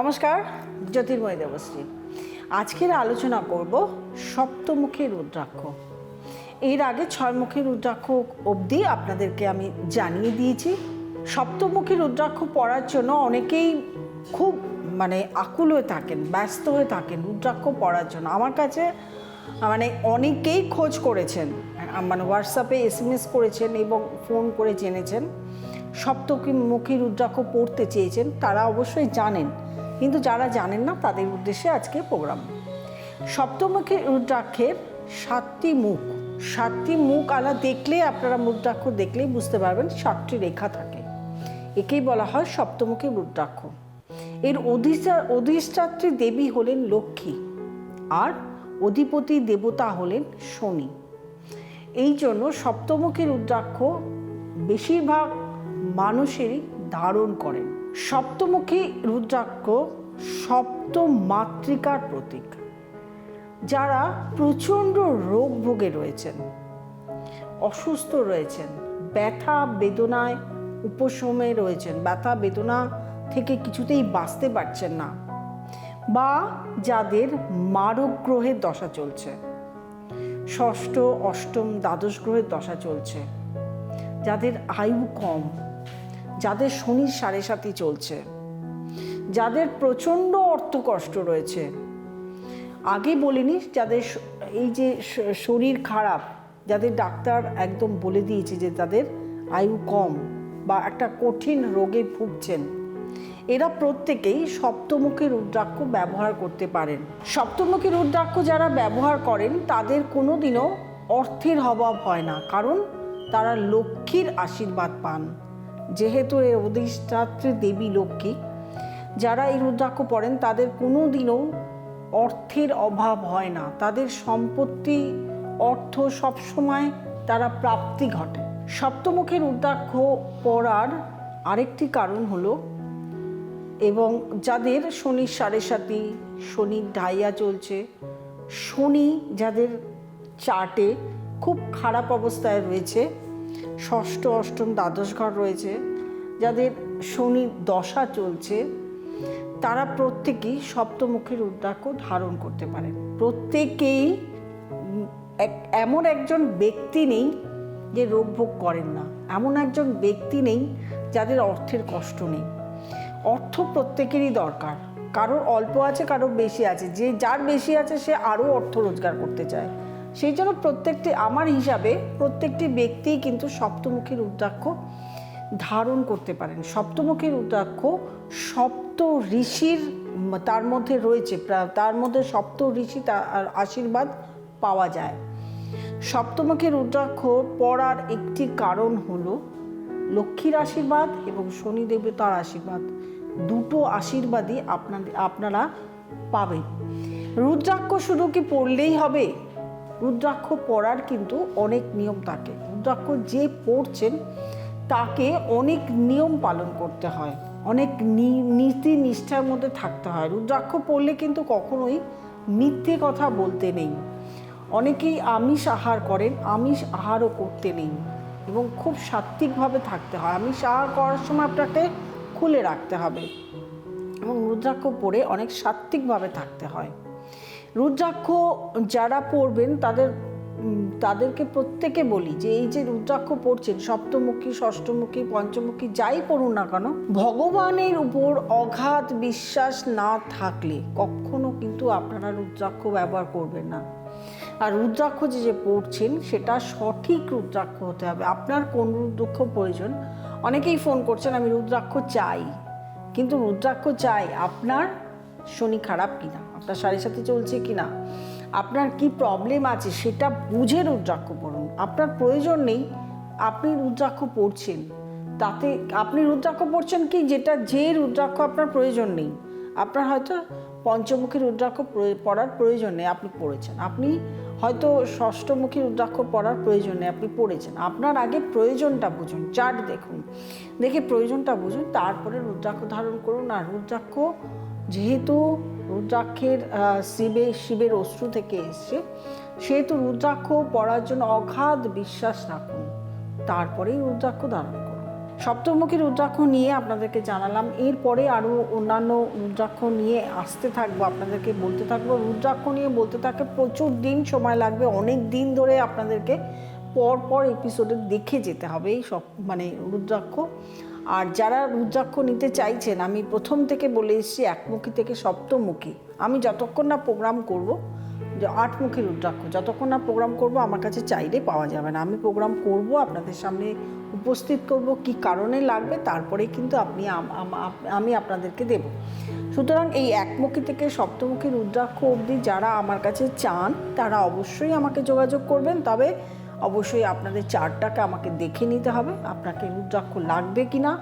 নমস্কার, জ্যোতির্ময় দেবশ্রী। আজকের আলোচনা করব সপ্তমুখী রুদ্রাক্ষ। এর আগে ছয়মুখী রুদ্রাক্ষ অবধি আপনাদেরকে আমি জানিয়ে দিয়েছি, সপ্তমুখী রুদ্রাক্ষ পড়ার জন্য অনেকেই খুব মানে আকুল হয়ে থাকেন, ব্যস্ত হয়ে থাকেন রুদ্রাক্ষ পড়ার জন্য। আমার কাছে মানে অনেকেই খোঁজ করেছেন মানে হোয়াটসঅ্যাপে এস এম এস করেছেন এবং ফোন করে জেনেছেন, সপ্তমুখী রুদ্রাক্ষ পড়তে চেয়েছেন, তারা অবশ্যই জানেন। কিন্তু যারা জানেন না, তাদের উদ্দেশ্যে আজকে প্রোগ্রাম। সপ্তমুখী রুদ্রাক্ষের সাতটি মুখ। সাতটি মুখ আলা দেখলে, আপনারা রুদ্রাক্ষ দেখলেই বুঝতে পারবেন সাতটি রেখা থাকে। একেই বলা হয় সপ্তমুখী রুদ্রাক্ষ। এর অধিষ্ঠা, অধিষ্ঠাত্রী দেবী হলেন লক্ষ্মী, আর অধিপতি দেবতা হলেন শনি। এই জন্য সপ্তমুখী রুদ্রাক্ষ বেশিরভাগ মানুষেরই ধারণ করেন। সপ্তমুখী রুদ্রাক্ষ সপ্ত মাতৃকার প্রতীক, যারা প্রচণ্ড রোগ ভোগে রয়েছেন, অসুস্থ রয়েছেন, ব্যথা বেদনায় উপশমে রয়েছেন। ব্যথা বেদনা থেকে কিছুতেই বাঁচতে পারছেন না বা যাদের মারক গ্রহের দশা চলছে। ষষ্ঠ, অষ্টম, দ্বাদশ গ্রহের দশা চলছে, যাদের আয়ু কম যাদের শনির সাড়ে সাথে চলছে, যাদের প্রচণ্ড অর্থ কষ্ট রয়েছে। আগে বলিনি, যাদের এই যে শরীর খারাপ, যাদের ডাক্তার একদম বলে দিয়েছে যে তাদের আয়ু কম বা একটা কঠিন রোগে ভুগছেন, এরা প্রত্যেকেই সপ্তমুখী রুদ্রাক্ষ ব্যবহার করতে পারেন। সপ্তমুখী রুদ্রাক্ষ যারা ব্যবহার করেন, তাদের কোনো দিনও অর্থের অভাব হয় না, কারণ তারা লক্ষ্মীর আশীর্বাদ পান। যেহেতু এর অধিষ্ঠাত্রী দেবী লক্ষ্মী, যারা এই রুদ্রাক্ষ পড়েন, তাদের কোনো দিনও অর্থের অভাব হয় না। তাদের সম্পত্তি, অর্থ সবসময় তারা প্রাপ্তি ঘটে। সপ্তমুখী রুদ্রাক্ষ পড়ার আরেকটি কারণ হলো, এবং যাদের শনির সাড়ে সাতি, শনির ঢাইয়া চলছে, শনি যাদের চার্টে খুব খারাপ অবস্থায় রয়েছে ষষ্ঠ, অষ্টম দ্বাদশ ঘর রয়েছে। যাদের শনির দশা চলছে, তারা প্রত্যেকেই সপ্তমুখী রুদ্রাক্ষ ধারণ করতে পারে। প্রত্যেকেই এক- এমন একজন ব্যক্তি নেই যে রোগ ভোগ করেন না। এমন একজন ব্যক্তি নেই যাদের অর্থের কষ্ট নেই। অর্থ প্রত্যেকেরই দরকার। কারোর অল্প আছে, কারোর বেশি আছে। যে যার বেশি আছে, সে আরও অর্থ রোজগার করতে চায়। সেই জন্য প্রত্যেকটি আমার হিসাবে প্রত্যেকটি ব্যক্তিই কিন্তু সপ্তমুখী রুদ্রাক্ষ ধারণ করতে পারেন। সপ্তমুখী রুদ্রাক্ষ সপ্ত ঋষির তার মধ্যে রয়েছে তার মধ্যে সপ্ত ঋষি তার আশীর্বাদ পাওয়া যায়। সপ্তমুখী রুদ্রাক্ষ পড়ার একটি কারণ হলো লক্ষ্মীর আশীর্বাদ এবং শনি দেবতার আশীর্বাদ। দুটো আশীর্বাদই আপনাদের, আপনারা পাবেন। রুদ্রাক্ষ শুধু কি পড়লেই হবে? রুদ্রাক্ষ পড়ার কিন্তু অনেক নিয়ম থাকে। রুদ্রাক্ষ যে পড়ছেন, তাকে অনেক নিয়ম পালন করতে হয়। অনেক নীতি নিষ্ঠার মধ্যে থাকতে হয়। রুদ্রাক্ষ পড়লে কিন্তু কখনোই মিথ্যে কথা বলতে নেই। অনেকেই আমিষ আহার করেন, আমিষ আহারও করতে নেই এবং খুব সাত্ত্বিকভাবে থাকতে হয়। আমিষ আহার করার সময় আপনাকে খুলে রাখতে হবে এবং রুদ্রাক্ষ পরে অনেক সাত্ত্বিকভাবে থাকতে হয়। রুদ্রাক্ষ যারা পড়বেন, তাদের তাদেরকে প্রত্যেকে বলি যে, এই যে রুদ্রাক্ষ পড়ছেন, সপ্তমুখী, ষষ্ঠমুখী, পঞ্চমুখী, যাই পড়ুন না কেন, ভগবানের উপর অগাধ বিশ্বাস না থাকলে কখনো কিন্তু আপনারা রুদ্রাক্ষ ব্যবহার করবেন না। আর রুদ্রাক্ষ যে যে পড়ছেন, সেটা সঠিক রুদ্রাক্ষ হতে হবে। আপনার কোন রুদ্রাক্ষ প্রয়োজন? অনেকেই ফোন করছেন, আমি রুদ্রাক্ষ চাই। কিন্তু রুদ্রাক্ষ চাই, আপনার শনি খারাপ কিনা? আপনার সাড়ে সাথে চলছে কিনা আপনার কি প্রবলেম আছে সেটা বুঝে রুদ্রাক্ষ পড়ুন। আপনার প্রয়োজন নেই, আপনি রুদ্রাক্ষ পড়ছেন। তাতে আপনি রুদ্রাক্ষ পড়ছেন কি? যেটা যে রুদ্রাক্ষ আপনার প্রয়োজন নেই। আপনার হয়তো পঞ্চমুখী রুদ্রাক্ষ পড়ার প্রয়োজন নেই, আপনি পড়েছেন। আপনি হয়তো ষষ্ঠমুখী রুদ্রাক্ষ পড়ার প্রয়োজন নেই, আপনি পড়েছেন। আপনার আগে প্রয়োজনটা বুঝুন চার্ট দেখুন। দেখে প্রয়োজনটা বুঝুন, তারপরে রুদ্রাক্ষ ধারণ করুন। আর রুদ্রাক্ষ যেহেতু রুদ্রাক্ষের শিবে, শিবের অশ্রু থেকে এসছে, সেহেতু রুদ্রাক্ষ পড়ার জন্য অগাধ বিশ্বাস রাখুন। তারপরেই রুদ্রাক্ষ ধারণ করুন। সপ্তমুখী রুদ্রাক্ষ নিয়ে আপনাদেরকে জানালাম। এরপরে আরও অন্যান্য রুদ্রাক্ষ নিয়ে আসতে থাকব, আপনাদেরকে বলতে থাকব। রুদ্রাক্ষ নিয়ে বলতে থাকে প্রচুর দিন সময় লাগবে। অনেক দিন ধরে আপনাদেরকে পর পর এপিসোডে দেখে যেতে হবে এই সব মানে রুদ্রাক্ষ। আর যারা রুদ্রাক্ষ নিতে চাইছেন, আমি প্রথম থেকে বলে এসেছি, একমুখী থেকে সপ্তমুখী। আমি যতক্ষণ না প্রোগ্রাম করব, যে আটমুখী রুদ্রাক্ষ, যতক্ষণ না প্রোগ্রাম করব, আমার কাছে চাইলে পাওয়া যাবে না। আমি প্রোগ্রাম করব, আপনাদের সামনে উপস্থিত করব, কি কারণে লাগবে, তারপরে কিন্তু আপনি আম- আম- আপ- আমি আপনাদেরকে দেব। সুতরাং এই একমুখী থেকে সপ্তমুখী রুদ্রাক্ষ অবধি যারা আমার কাছে চান, তারা অবশ্যই আমাকে যোগাযোগ করবেন। তবে অবশ্যই আপনাদের চার্টটাকে আমাকে দেখে নিতে হবে, আপনাকে রুদ্রাক্ষ লাগবে কি না,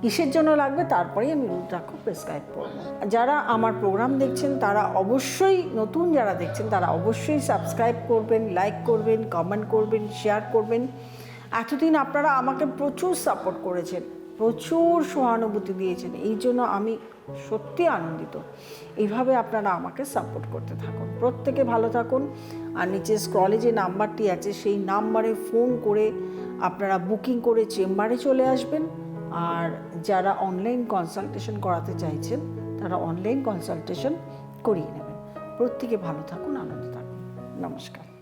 কিসের জন্য লাগবে তারপরেই আমি রুদ্রাক্ষ প্রেসক্রাইব করব। যারা আমার প্রোগ্রাম দেখছেন, তারা অবশ্যই, নতুন যারা দেখছেন, তারা অবশ্যই সাবস্ক্রাইব করবেন লাইক করবেন কমেন্ট করবেন শেয়ার করবেন। এতদিন আপনারা আমাকে প্রচুর সাপোর্ট করেছেন, প্রচুর সহানুভূতি দিয়েছেন, এই জন্য আমি সত্যি আনন্দিত। এইভাবে আপনারা আমাকে সাপোর্ট করতে থাকুন। প্রত্যেকে ভালো থাকুন। আর নিচে স্ক্রলে যে নাম্বারটি আছে, সেই নাম্বারে ফোন করে আপনারা বুকিং করে চেম্বারে চলে আসবেন। আর যারা অনলাইন কনসালটেশন করাতে চাইছেন, তারা অনলাইন কনসালটেশন করিয়ে নেবেন। প্রত্যেকে ভালো থাকুন আনন্দে থাকুন। নমস্কার।